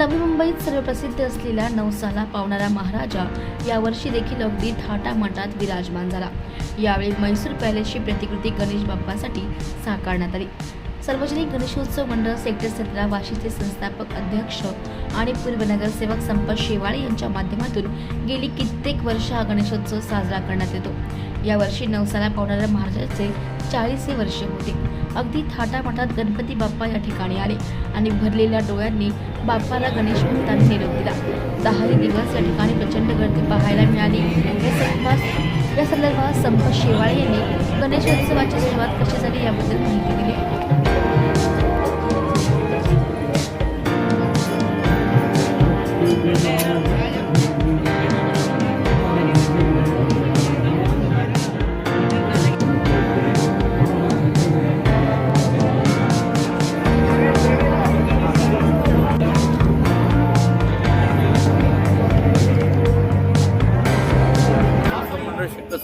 नवी मुंबईत सर्वप्रसिद्ध असलेला नवसाला पावणारा महाराजा यावर्षी देखील अगदी थाटामाटात विराजमान झाला. यावेळी म्हैसूर पॅलेसची प्रतिकृती गणेश बाप्पासाठी साकारण्यात आली. सार्वजनिक गणेशोत्सव मंडळ सेक्टर सतरा वाशीचे संस्थापक अध्यक्ष आणि पूर्व नगरसेवक संपत शेवाळे यांच्या माध्यमातून गेली कित्येक वर्ष हा गणेशोत्सव साजरा करण्यात येतो. यावर्षी नवसाला पावणाऱ्या महाराजाचे चाळीसवे वर्ष होते. अगदी थाटामाटात गणपती बाप्पा या ठिकाणी आले आणि भरलेल्या डोळ्यांनी बाप्पाला गणेश भक्तांनी निरोप दिला. दहाही दिवस या ठिकाणी प्रचंड गर्दी पाहायला मिळाली. या संदर्भात या संदर्भात संपत शेवाळे यांनी गणेशोत्सवाची सुरुवात कशी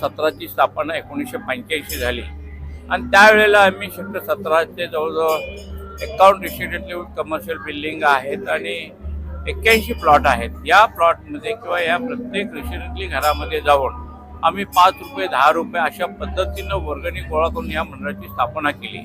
सतराची स्थापना एकोणीसशे पंच्याऐंशी झाली. आणि त्यावेळेला आम्ही सेक्टर सतराचे जवळजवळ एकावन्न रेसिडेंटल कमर्शियल बिल्डिंग आहेत आणि एक्क्याऐंशी प्लॉट आहेत. या प्लॉटमध्ये किंवा या प्रत्येक रेसिडेंटली घरामध्ये जाऊन आम्ही पाच रुपये दहा रुपये अशा पद्धतीनं वर्गणी गोळा करून या मंडळाची स्थापना केली.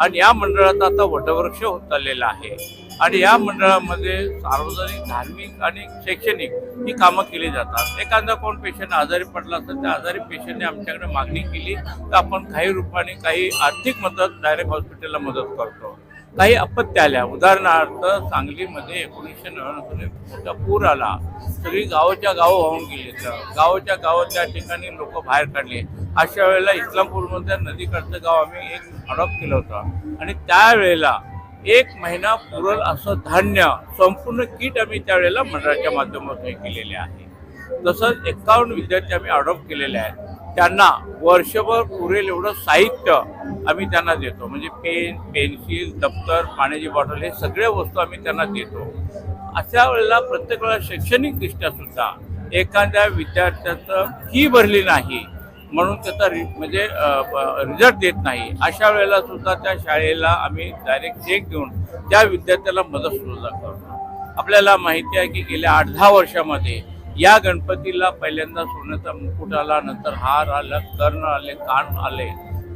आणि या मंडळाचा आता वटवृक्ष होत चाललेला आहे. आणि या मंडळामध्ये सार्वजनिक धार्मिक आणि शैक्षणिक ही कामं केली जातात. एखादा कोण पेशंट आजारी पडला तर त्या आजारी पेशंटने आमच्याकडे मागणी केली तर आपण काही रूपाने काही आर्थिक मदत डायरेक्ट हॉस्पिटलला मदत करतो. काही अपत्य आल्या. उदाहरणार्थ सांगलीमध्ये एकोणीसशे नव्याण्णवमध्ये मोठा पूर आला. सगळी गावाच्या गावं वाहून गेली. तर गावाच्या गावात त्या ठिकाणी लोक बाहेर काढले. अशा वेळेला इस्लामपूरमध्ये नदीकडचं गाव आम्ही एक अडॉप्ट केलं होतं. आणि त्यावेळेला एक महिना पुरल असं धान्य संपूर्ण किट आम्ही त्यावेळेला मंडळाच्या माध्यमातून हे केलेले आहे. तसंच एकावन्न विद्यार्थी आम्ही अडॉप्ट केलेले आहेत. त्यांना वर्षभर पुरेल एवढं साहित्य आम्ही त्यांना देतो. म्हणजे पेन पेन्सिल दप्तर पाण्याची बॉटल हे सगळ्या वस्तू आम्ही त्यांना देतो. अशा वेळेला प्रत्येक वेळेला शैक्षणिकदृष्ट्या सुद्धा एखाद्या विद्यार्थ्याचं फी भरली नाही म्हणून त्याचा रि म्हणजे रिझल्ट देत नाही अशा वेळेला सुद्धा त्या शाळेला आम्ही डायरेक्ट चेक देऊन त्या विद्यार्थ्याला मदत सुद्धा करतो. आपल्याला माहिती आहे की गेल्या आठ दहा वर्षामध्ये या गणपतीला पहिल्यांदा सोन्याचा मुकुट आला नंतर हार आला कर्ण आले कान आले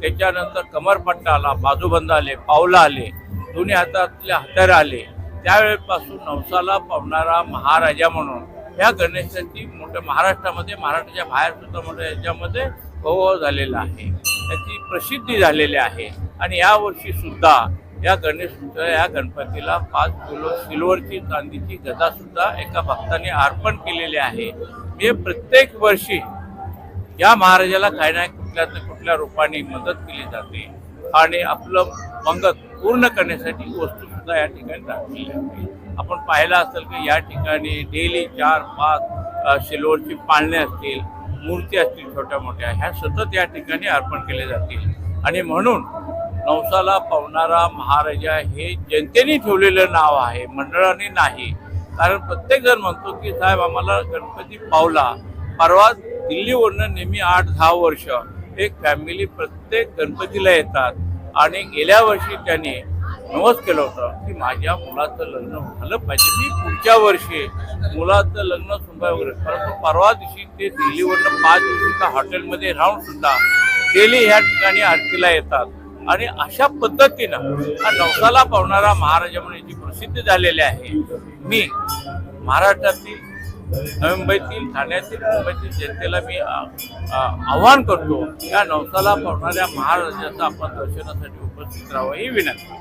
त्याच्यानंतर कमरपट्टा आला बाजूबंद आले पावलं आले दोन्ही हातातले हत्यार आले. त्यावेळेपासून नवसाला पावणारा महाराजा म्हणून ह्या गणेशाची मोठ्या महाराष्ट्रामध्ये महाराष्ट्राच्या बाहेर सुद्धा मोठ्या याच्यामध्ये गौरव झालेला आहे. त्याची प्रसिद्धी झालेली आहे. आणि यावर्षी सुद्धा या गणेश या गणपतीला पाच किलो सिल्वरची चांदीची गदासुद्धा एका भक्ताने अर्पण केलेली आहे. मी प्रत्येक वर्षी या महाराजाला काही ना कुठल्या कुठल्या रूपाने मदत केली जाते आणि आपलं मंगत पूर्ण करण्यासाठी वस्तूसुद्धा या ठिकाणी दाखवली आहे आपण पाहिलं असेल की या ठिकाणी डेली चार पाच सिल्वरची पाळणे असतील मूर्ती असतील छोट्या मोठ्या ह्या सतत या ठिकाणी अर्पण केले जातील. आणि म्हणून कंसाला पावणारा महाराजा हे जनतेने ठेवलेलं नाव आहे मंडळाने नाही. कारण प्रत्येक जण म्हणतो की साहेब आम्हाला गणपती पावला. परवा दिल्लीवरनं नेहमी आठ दहा वर्ष एक फॅमिली प्रत्येक गणपतीला येतात. आणि गेल्या वर्षी त्याने नवस केलं होतं की माझ्या मुलाचं लग्न झालं पाहिजे. मी पुढच्या वर्षी मुलाचं लग्न सुद्धा वगैरे. परंतु परवा दिवशी ते दिल्लीवरनं पाच दिवस हॉटेलमध्ये राहून सुद्धा डेली ह्या ठिकाणी आरतीला येतात. आणि अशा पद्धतीनं हा नवसाला पावणारा महाराजा म्हणून याची प्रसिद्धी झालेली आहे मी महाराष्ट्रातील नवी मुंबईतील ठाण्यातील मुंबईतील जनतेला मी आव्हान करतो या नवसाला पावणाऱ्या महाराजाचं आपण दर्शनासाठी उपस्थित राहावं ही विनंती.